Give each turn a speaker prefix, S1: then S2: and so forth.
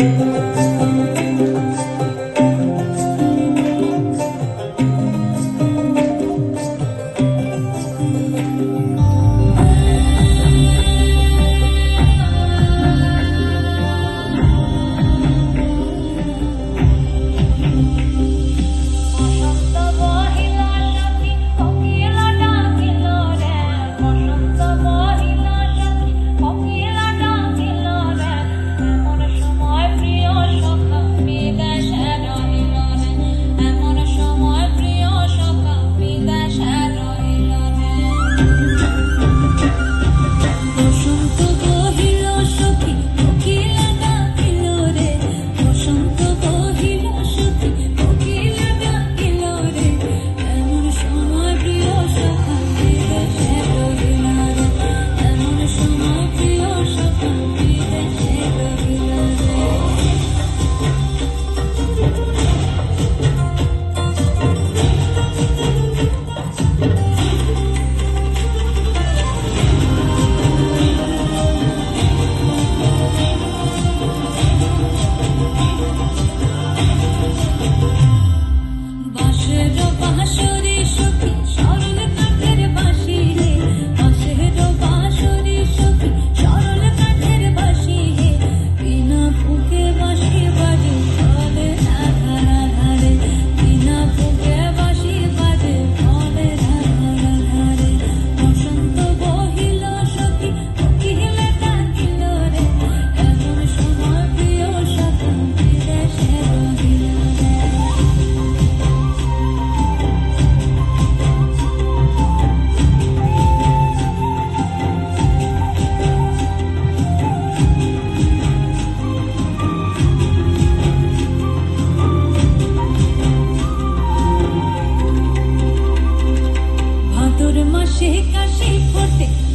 S1: thank you কাশে কাশে করতে